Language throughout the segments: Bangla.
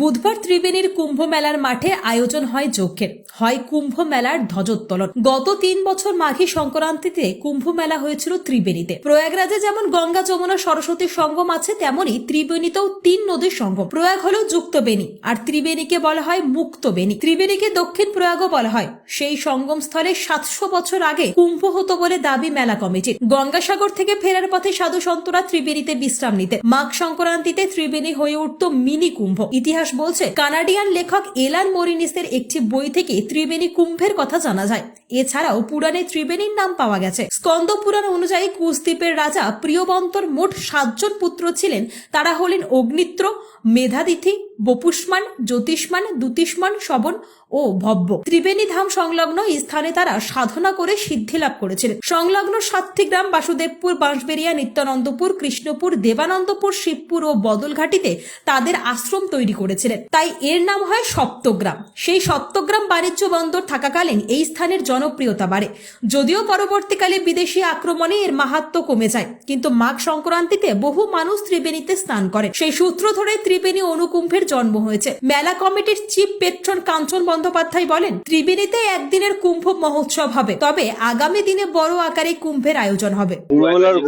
বুধবার ত্রিবেণীর কুম্ভ মেলার মাঠে আয়োজন হয় যজ্ঞের। হয় কুম্ভ মেলার ধ্বজোত্তোলন। গত তিন বছর মাঘী সংক্রান্তিতে কুম্ভ মেলা হয়েছিল ত্রিবেণীতে। প্রয়াগরাজে যেমন গঙ্গা, যমুনা সরস্বতীর সঙ্গম আছে তেমনই ত্রিবেণীতেও তিন নদীর সঙ্গম। প্রয়াগ হল যুক্ত বেনী আর ত্রিবেণীকে বলা হয় মুক্ত বেনী ত্রিবেণীকে দক্ষিণ প্রয়াগও বলা হয়। সেই সঙ্গম স্থলে সাতশো বছর আগে কুম্ভ হতো বলে দাবি মেলা কমিটির। গঙ্গাসাগর থেকে ফেরার পথে সাধু সন্তরা ত্রিবেণীতে বিশ্রাম নিতে। মাঘ সংক্রান্তিতে ত্রিবেণী হয়ে উঠত মিনি কুম্ভ। ইতিহাস বলছে, কানাডিয়ান লেখক এলান মরিনিসের একটি বই থেকে ত্রিবেণী কুম্ভের কথা জানা যায়। এছাড়াও পুরাণে ত্রিবেণীর নাম পাওয়া গেছে। স্কন্দ পুরাণ অনুযায়ী কুশদ্বীপের রাজা প্রিয়বন্তর মোট সাতজন পুত্র ছিলেন। তারা হলেন অগ্নিত্র মেধাদিথি বপুষ্মান, জ্যোতিষ্মান, দুতিষ্মান, শবন ও ভব্য। ত্রিবেণী ধাম সংলগ্ন স্থানে তারা সাধনা করে সিদ্ধি লাভ করেছিলেন সংলগ্ন সাতটি গ্রাম বাসুদেবপুর বাঁশবেরিয়া নিত্যানন্দপুর, কৃষ্ণপুর, দেবানন্দপুর, শিবপুর ও বদলঘাটিতে তাদের আশ্রম তৈরি করেছিলেন। তাই এর নাম হয় সপ্তগ্রাম। সেই সপ্তগ্রাম বাণিজ্য বন্দর থাকাকালীন এই স্থানের জনপ্রিয়তা বাড়ে। যদিও পরবর্তীকালে বিদেশি আক্রমণে এর মাহাত্ম কমে যায়, কিন্তু মাঘ সংক্রান্তিতে বহু মানুষ ত্রিবেণীতে স্নান করে সেই সূত্র ধরে ত্রিবেণী অনুকুম্ভের জন্ম হয়েছে। মেলা কমিটির চিফ পেট্রন কাঞ্চন বন্দ্যোপাধ্যায় বলেন, ত্রিবেণীতে একদিনের কুম্ভ মহোৎসব হবে, তবে আগামী দিনে বড় আকারে কুম্ভের আয়োজন হবে।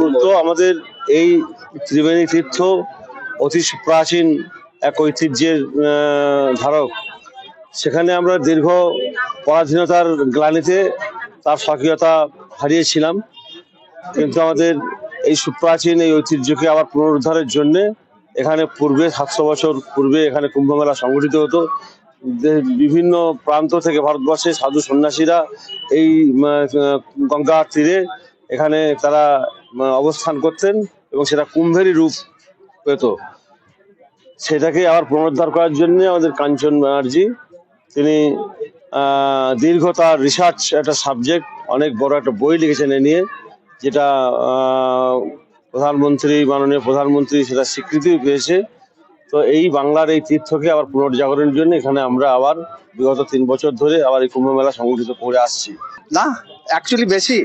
গুরুত্ব আমাদের এই ত্রিবেণী তীর্থ অতি প্রাচীন এক ঐতিহ্যের ধারক। সেখানে আমরা দীর্ঘ পরাধীনতার গ্লানিতে তার স্বকীয়তা হারিয়েছিলাম। কিন্তু আমাদের এই সুপ্রাচীন এই ঐতিহ্যকে আবার পুনরুদ্ধারের জন্য এখানে পূর্বে সাতশো বছর পূর্বে এখানে কুম্ভমেলা সংগঠিত হতো। বিভিন্ন প্রান্ত থেকে ভারতবর্ষে সাধু সন্ন্যাসীরা এই গঙ্গার তীরে এখানে তারা অবস্থান করতেন এবং সেটা কুম্ভেরই রূপ পেত। সেটাকে আবার পুনরুদ্ধার করার জন্য আমাদের কাঞ্চন ব্যানার্জি, তিনি দীর্ঘ তার রিসার্চ একটা সাবজেক্ট অনেক বড় একটা বই লিখেছেন এ নিয়ে, যেটা প্রধানমন্ত্রী, মাননীয় প্রধানমন্ত্রী সেটা স্বীকৃতি পেয়েছে। তো এই বাংলার এই তীর্থকে আবার পুনর্জাগরণের জন্য এখানে আমরা আবার বিগত তিন বছর ধরে আবার এই কুম্ভ মেলা সংগঠিত করে আসছি। না অ্যাকচুয়ালি বেশি।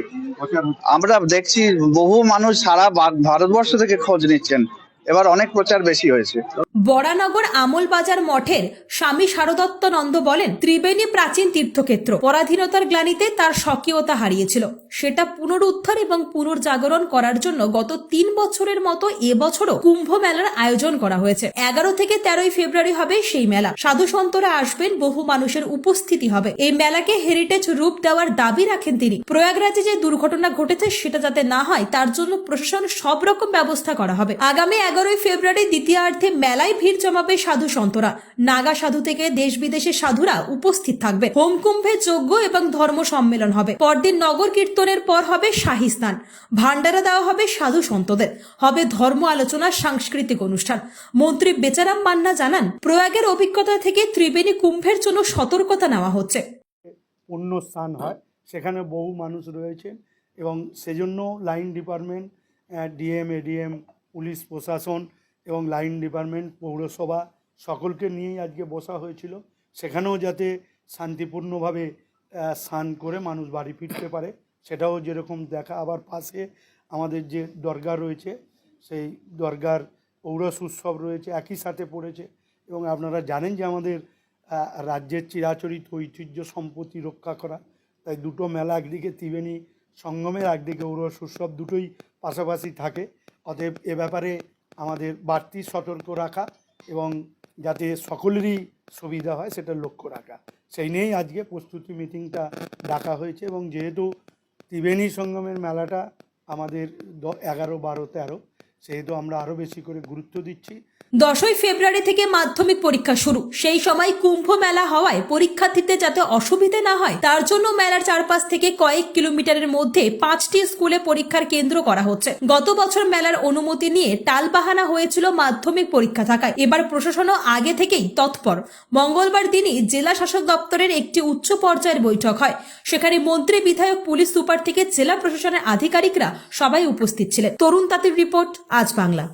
আমরা দেখছি বহু মানুষ সারা ভারতবর্ষ থেকে খোঁজ নিচ্ছেন। এবার অনেক প্রচার বেশি হয়েছে। বরানগর আমলবাজার মঠের স্বামী শারদত্ত নন্দ বলেন, ত্রিবেণী প্রাচীন তীর্থক্ষেত্র। পরাধীনতার গ্লানিতে তার স্বকীয়তা হারিয়েছিল। সেটা পুনরুদ্ধার এবং পুনর্জাগরণ করার জন্য গত তিন বছরের মতো এবছরও কুম্ভ মেলার আয়োজন করা হয়েছে। এগারো থেকে তেরোই ফেব্রুয়ারি হবে সেই মেলা। সাধু সন্তরা আসবেন, বহু মানুষের উপস্থিতি হবে। এই মেলাকে হেরিটেজ রূপ দেওয়ার দাবি রাখেন তিনি। প্রয়াগরাজে যে দুর্ঘটনা ঘটেছে সেটা যাতে না হয়, তার জন্য প্রশাসন সব রকম ব্যবস্থা করা হবে। আগামী এগারোই ফেব্রুয়ারি দ্বিতীয়ার্ধে মেলায় ভিড় জমাবে সাধু সন্তরা। নাগা সাধু থেকে দেশ বিদেশের সাধুরা উপস্থিত থাকবে। হোমকুম্ভে যজ্ঞ এবং ধর্ম সম্মেলন হবে। পরদিন নগর কীর্তনের পর হবে শাহী স্নান। ভান্ডারা দেওয়া হবে সাধু সন্তদের। হবে ধর্ম আলোচনা, সাংস্কৃতিক অনুষ্ঠান। মন্ত্রী বেচারাম মান্না জানান, প্রয়াগের অভিজ্ঞতা থেকে ত্রিবেণী কুম্ভের জন্য সতর্কতা নেওয়া হচ্ছে। পুণ্য স্থান হয়। সেখানে বহু মানুষ রয়েছেন এবং সেজন্য line department DM, ADM police প্রশাসন এবং লাইন ডিপার্টমেন্ট, পৌরসভা সকলকে নিয়েই আজকে বসা হয়েছিল। সেখানেও যাতে শান্তিপূর্ণভাবে স্নান করে মানুষ বাড়ি ফিরতে পারে, সেটাও যেরকম দেখা আবার পাশে আমাদের যে দরগা রয়েছে, সেই দরগার পৌরস উৎসব রয়েছে, একই সাথে পড়েছে এবং আপনারা জানেন যে আমাদের রাজ্যের চিরাচরিত ঐতিহ্য সম্পত্তি রক্ষা করা, তাই দুটো মেলা একদিকে ত্রিবেণী সঙ্গমের একদিকে ঔরস উৎসব দুটোই পাশাপাশি থাকে। অতএব এ ব্যাপারে আমাদের বাড়তি সতর্ক রাখা এবং যাতে সকলেরই সুবিধা হয় সেটা লক্ষ্য রাখা। সেই নিয়েই আজকে প্রস্তুতি মিটিংটা ডাকা হয়েছে এবং যেহেতু ত্রিবেণী সঙ্গমের মেলাটা আমাদের এগারো, বারো, তেরো সেহেতু আমরা আরও বেশি করে গুরুত্ব দিচ্ছি। দশই ফেব্রুয়ারি থেকে মাধ্যমিক পরীক্ষা শুরু। সেই সময় কুম্ভ মেলা হওয়ায় পরীক্ষার্থীদের যাতে অসুবিধে না হয়, তার জন্য মেলার চারপাশ থেকে কয়েক কিলোমিটারের মধ্যে পাঁচটি স্কুলে পরীক্ষার কেন্দ্র করা হচ্ছে। গত বছর মেলার অনুমতি নিয়ে টালবাহানা হয়েছিল মাধ্যমিক পরীক্ষা থাকায়। এবার প্রশাসনও আগে থেকেই তৎপর। মঙ্গলবার দিনই জেলা শাসক দপ্তরের একটি উচ্চ পর্যায়ের বৈঠক হয়। সেখানে মন্ত্রী, বিধায়ক, পুলিশ সুপার থেকে জেলা প্রশাসনের আধিকারিকরা সবাই উপস্থিত ছিলেন। তরুণ তাঁতির রিপোর্ট আজ বাংলা।